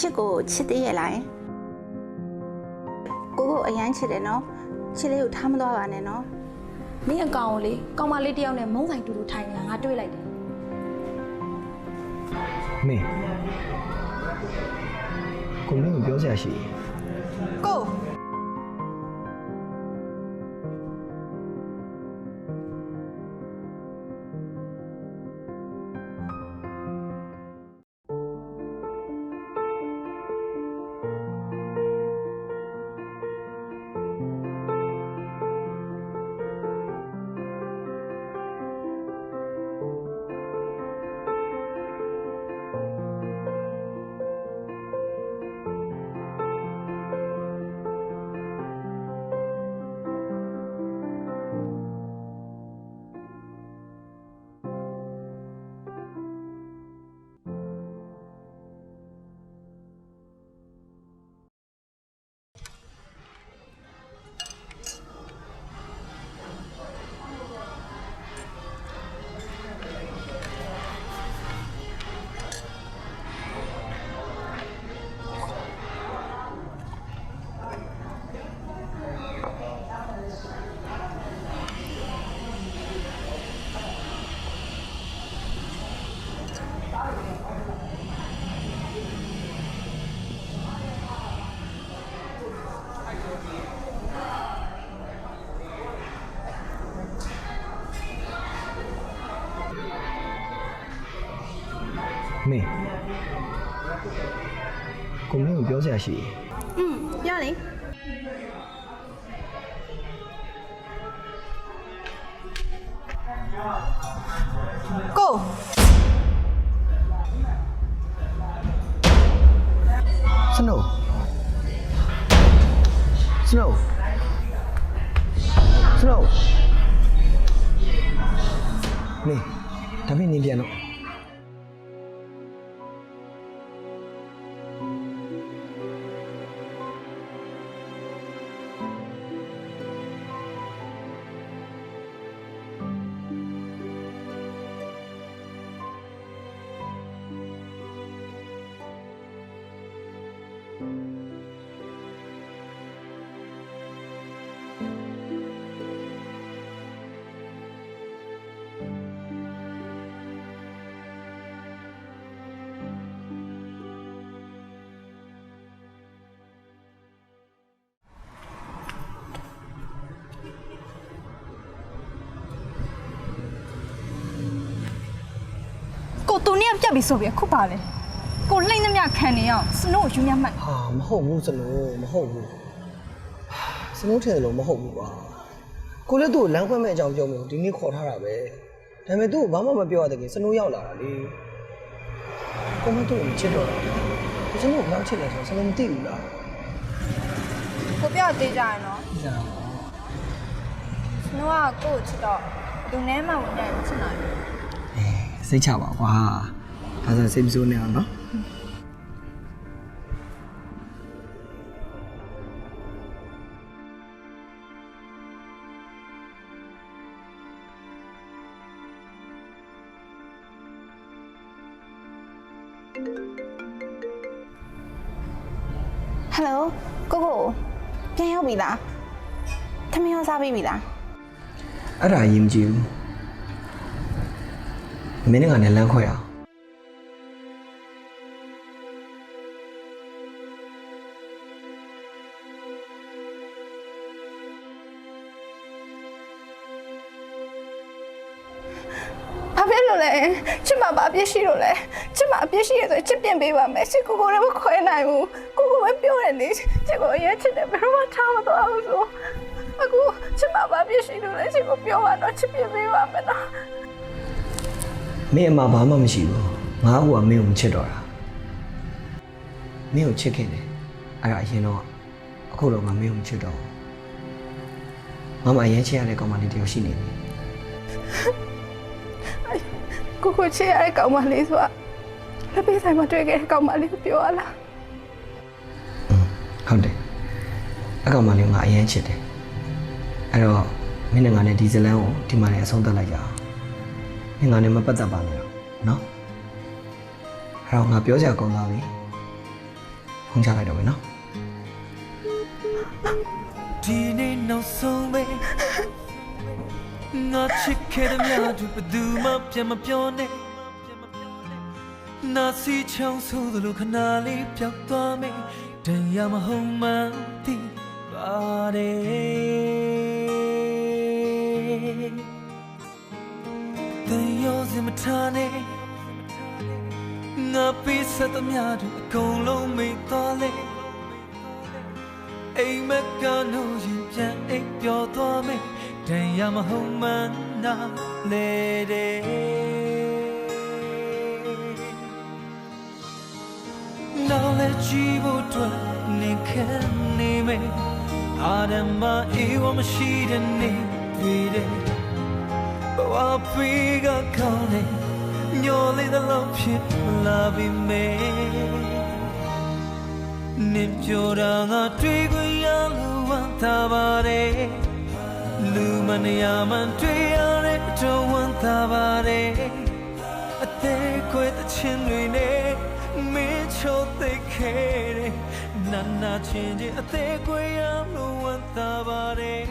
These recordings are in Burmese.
ချစ်ကိုချစ်သေးရဲ့လားယင်ကိုကိုအရန်ချစ်တယ်နော်ချစ်လေးကိုထားမသွားပါနဲ့နော်မင်းအကောင်ကိုလေကောင်မလေးတယောက်နဲ့မုန်းဆိုင်တူတူထိုင်နေတာငါတွေ့လိုက်တယ်မေကိုမင်းကိုပြောစရာရှိတယ်ကို ကိုမင်းကိုပြောစရာရှိတယ်อืมပြောလေကိုစနိုးစနိုးစနိုးမေဒါပေမဲ့နင်ပြန်တော့ သူနဲ့ပြတ်ပြီဆိုပြီးခုပါလေကိုလှိမ့်သမျှခံနေအောင်စနိုးကိုယူမြတ်မှတ်ဟာမဟုတ်ဘူးစနိုးမဟုတ်ဘူးစနိုးထင်တယ်လို့မဟုတ်ဘူးကွာကိုလည်းသူ့ကိုလမ်းခွဲမဲ့အကြောင်းပြောမျိုးဒီနေ့ခေါ်ထားတာပဲဒါပေမဲ့သူ့ကိုဘာမှမပြောရတဲ့ကစနိုးရောက်လာတာလေကိုမသူ့ကိုမချစ်တော့ဘူးစနိုးကိုဘယ်လောက်ချစ်လဲဆိုတော့စနိုးမသိဘူးလားကိုပြောသေးကြရနော်သိတာပါစနိုးကကိုကိုချစ်တော့သူနဲ့မှဝင်တယ်ချစ်နိုင်အဲစိတ်ချ ပါကွာဒါဆိုစိတ်မဆိုးနေအောင်နော်ဟယ်လိုကိုကိုပြန်ရောက်ပြီလားသမီးရောစားပြီးပြီလားအဲ့ဒါအရင် မကြည့်ဘူးမင်းကလည်းလမ်းခွဲအောင်ဘာဖြစ်လို့လဲချစ်မဘာအပြစ်ရှိလို့လဲချစ်မအပြစ်ရှိရဆိုရင်ချစ်ပြင်ပေးပါမယ်ချစ်ကိုကိုလည်းမခွဲနိုင်ဘူးကိုကိုပဲပြောတယ်လေချစ်ကိုအရင်ချစ်တယ်ဘယ်တော့မှထားမသွားဘူးဆိုအခုချစ်မဘာအပြစ်ရှိလို့လဲချစ်ကိုပြောပါတော့ချစ်ပြင်ပေးပါမယ်နော် မင်းအမဘာမှမရှိဘူးငါ့ကူကမင်းကိုမချစ်တော့တာမင်းကိုချစ်ခင်တယ်အဲ့ဒါအရင်တော့အခုတော့ငါမင်းကိုမချစ်တော့ဘူးငါမှအရင်ချစ်ရတဲ့ကောင်မလေးတယောက်ရှိနေပြီကိုကိုချစ်ရတဲ့ကောင်မလေးဆိုတာလက်ပေးဆိုင်မှာတွေ့ခဲ့တဲ့ကောင်မလေးကိုပြောရလားဟုတ်တယ်အကောင်မလေးကိုငါအရင်ချစ်တယ်အဲ့တော့မင်းနဲ့ငါနဲ့ဒီဇလန်ကိုဒီမှာလည်းအဆုံးသတ်လိုက်ကြအောင် မင်းငါနဲ့မပတ်သက်ပါနဲ့တော့နော်အဲ့တော့ငါပြောစရာကောင်းသွားပြီဖုန်းချလိုက်တော့မယ်နော်ဒီနေ့နောက်ဆုံးပဲငါချစ်ခဲ့တဲ့မြတ်သူဘယ်သူမှပြန်မပြောနဲ့နာစီချောင်းဆိုးသလိုခဏလေးပျောက်သွားမယ်တရားမဟုတ်မှန်းသိပါတယ် ထားနဲ့ငါပေးဆက်သမျှတို့အကုန်လုံးမိသွားလေအိမ်မက်ကတော့ရင်ပြန်အိပ်ပျော်သွားမယ်တန်ရမဟုတ်မှန်းနာလေတဲ့နောက်လည်းကြည့်ဖို့အတွက်နေခံနေမယ်အာရမအေးဝမရှိတဲ့နေတွေ့တဲ့ဘ ဝပြေကကောင်းနေညော်လေးတဲ့လောက်ဖြစ်လာပြီမယ်နင်ပြောတာငါတွေ့ခွင့်ရလို့ဝမ်းသာပါတယ်လူမနေရမှန်တွေ့ရတဲ့တော့ဝမ်းသာပါတယ်အသေးခွေတဲ့ချင်းတွေနဲ့မင်းချိုသိခဲ့တဲ့နာနာချင်းချင်းအသေးခွေရလို့ဝမ်းသာပါတယ်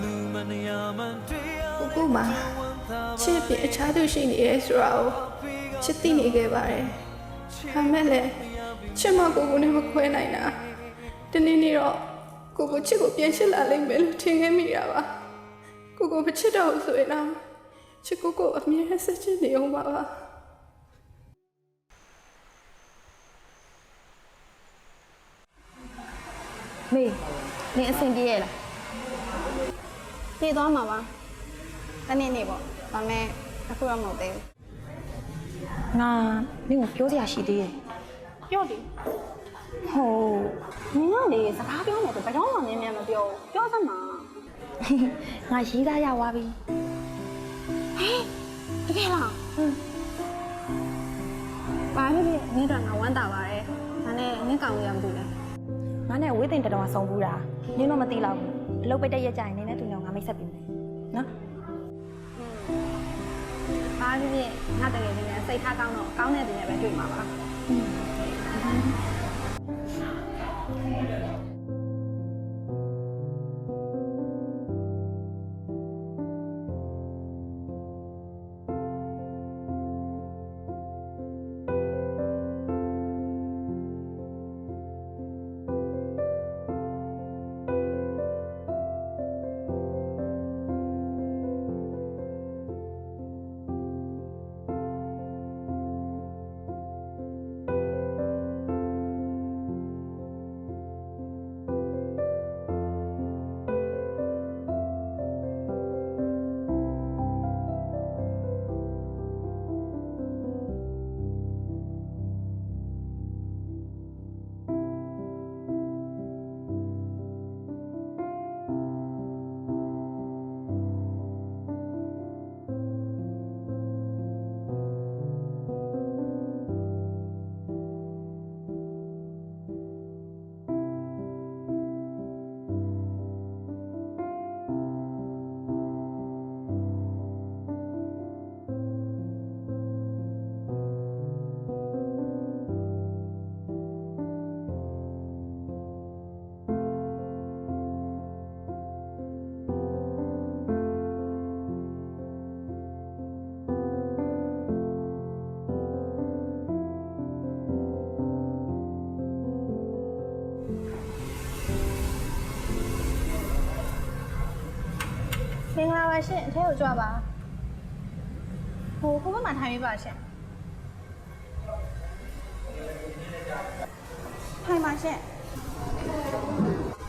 လူမနေရမှန်တွေ့ ရကိုကိုမှာချစ်ပြီးအခြားသူရှိနေရဲဆိုတာကိုချစ်သိနေခဲ့ပါတယ်။ဒါမဲ့လည်းချစ်မကိုကိုနဲ့မခွဲနိုင်တာ။ဒီနေ့နေ့တော့ကိုကိုချစ်ကိုပြန်ချစ်လာလိမ့်မယ်လို့ထင်ခဲ့မိတာပါ။ကိုကိုမချစ်တော့ဘူးဆိုရင်တော့ချစ်ကိုကိုအမြဲဆက်ချစ်နေအောင်ပါပါ။မေနင်အဆင်ပြေရဲ့လားပြေးသွားမှာပါ တနေ့နေ့ပေါ့ဒါပေမဲ့အခုတော့မဟုတ်သေးဘူးငါနင့်ကိုပြောစရာရှိသေးတယ်ပြောဒီဟိုနင်ကလေစကားပြောမယ်ဆိုဘယ်တော့မှနင်းမြန်မပြောဘူးပြောစမ်းပါငါရေးသားရသွားပြီတကယ်လားဟွန်းဘာဖြစ်ဖြစ်နင်းတော့ငါဝမ်းသာပါတယ်ဒါနဲ့နင်းကောင်ရမသိလဲငါနဲ့ဝေးတင်တတော်ဆောင်ဘူးတာနင်းတော့မသိတော့ဘူးအလုပ်ပိတ်တဲ့ရက်ကြရင်နင်းနဲ့သူနဲ့ငါမိတ်ဆက်ပြီမယ်နော် ဘာဖြစ်ဖြစ်ငါတကယ်ချင်းနဲ့စိတ်ထားကောင်းတော့ကောင်းတဲ့သူနဲ့ပဲတွေ့မှာပါ ရှင်အထဲကိုကြွပါဟိုခုဘက်မှာထိုင်ပေးပါရှင်ထိုင်ပါရှင်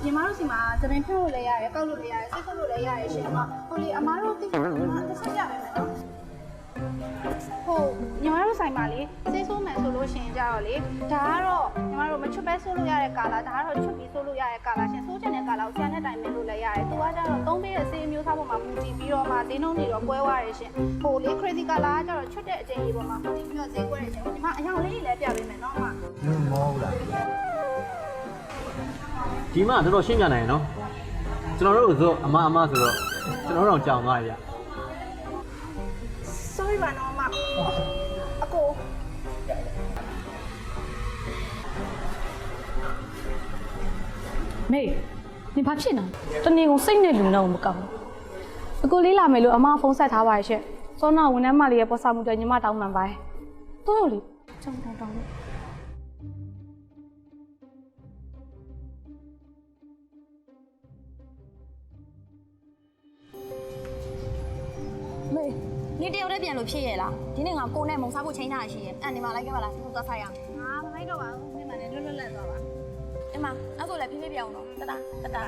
ညီမတို့စီမှာသတင်းဖြုတ်လို့လည်းရတယ်ကောက်လို့လည်းရတယ်စိတ်ထုတ်လို့လည်းရတယ်ရှင်အမဟိုလေအမားတို့သိတယ်အမတစ်ချက်ပြပေးမယ်နော် ဟိုညီမတို့ဆိုင်မှာလေစေးဆိုးမယ်ဆိုလို့ရှရင်ကြတော့လေဒါကတော့ညီမတို့မချွတ်ပဲဆိုးလို့ရတဲ့ကာလာဒါကတော့ချွတ်ပြီးဆိုးလို့ရတဲ့ကာလာရှင်ဆိုးချင်တဲ့ကာလာကိုဆရာနဲ့တိုင်ပင်လို့လည်းရတယ်သူကကြတော့သုံးပေးတဲ့စေးအမျိုးသားပေါ်မှာမူတည်ပြီးတော့မှဈေးနှုန်းတွေတော့ကွဲသွားတယ်ရှင်ဟိုလေ crazy ကာလာကကြတော့ချွတ်တဲ့အချိန်ကြီးပေါ်မှာမူတည်ပြီးတော့ဈေးကွဲတယ်ရှင်ညီမအယောင်လေးတွေလည်းပြပေးမယ်နော်အမဒီမှာတော်တော်ရှင်းပြနိုင်ရနော်ကျွန်တော်တို့ဆိုအမအမဆိုတော့ကျွန်တော်တို့တော့ကြောင်သွားရ sorry ပါနော် အကိုမေနင်ဘာဖြစ်နေလဲတနေ့ကုန်စိတ်နဲ့လူနာမကောင်းဘူးအကိုလေးလာမယ်လို့အမဖုန်းဆက်ထားပါရဲ့ရှင့်စောနာဝန်ထမ်းမလေးရဲ့ပေါ်ဆောင်မှုတွေညီမတောင်းပန်ပါတယ်တော်တော်လေးကြောင်တောင်းတောင်းလို့ နေတယောက်တည်းပြန်လို့ဖြစ်ရဲ့လားဒီနေ့ငါကိုနဲ့မုံစားဖို့ချိန်ထားရရှိရဲ့အဲ့နေမှာလိုက်ခဲ့ပါလားသူသွားဆိုင်ရအောင်ငါမလိုက်တော့ပါဘူးမိမနဲ့လွတ်လွတ်လပ်သွားပါအမအဲ့ဆိုလည်းဖြည်းဖြည်းပြောင်းတော့တတာတတာ